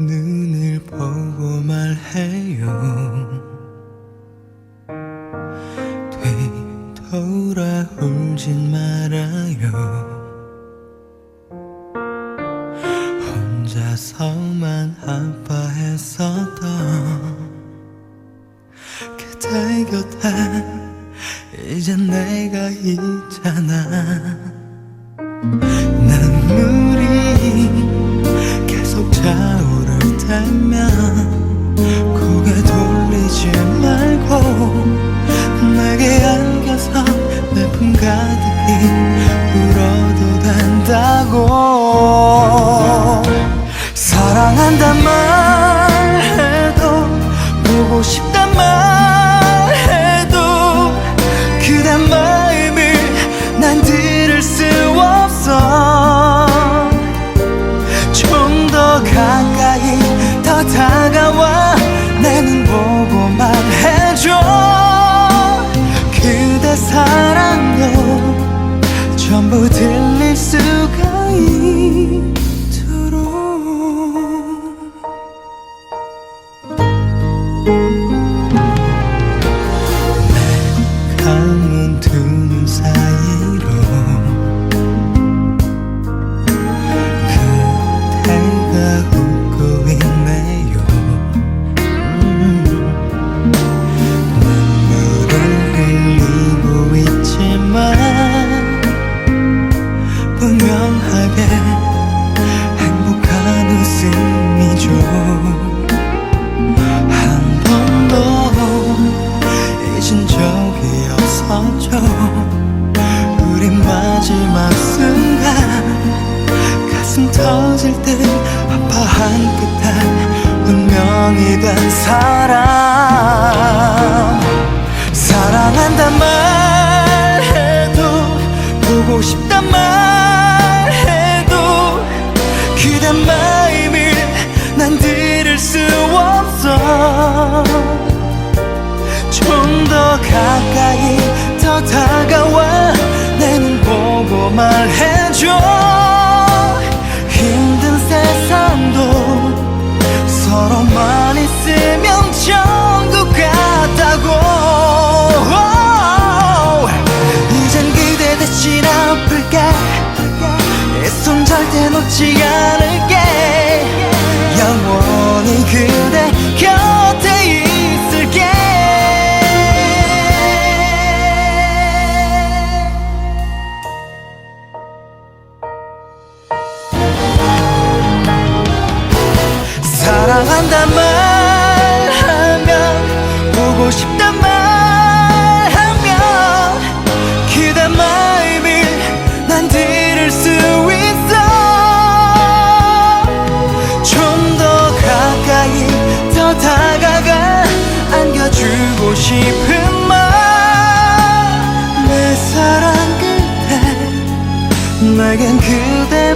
눈을 보고 말해요. 뒤돌아올진 말아요. 혼자서만 아파했었던 그대 곁에 이제 내가 있잖아. 눈물이 계속 차오 를 때면 고개 돌리지 말고 내게 안겨서 내품 가득히 울어도 된다고 마지막 순간. 가슴 터질 듯 아파한 끝에 운명이 된 사람. 사랑한단 말해도 보고 싶단 말해도 그대 마음을 난 들을 수 없어. 좀 더 가까이 더 다가와 말해줘. 힘든 세상도 서로만 있으면 전국 같다고. 이젠 그대 대신 아플게. 내 손 절대 놓지 않을 사랑한단 말하면 보고 싶단 말하면 그대 마음을 난 들을 수 있어. 좀 더 가까이 더 다가가 안겨주고 싶은 맘내 사랑 끝에 내겐 그대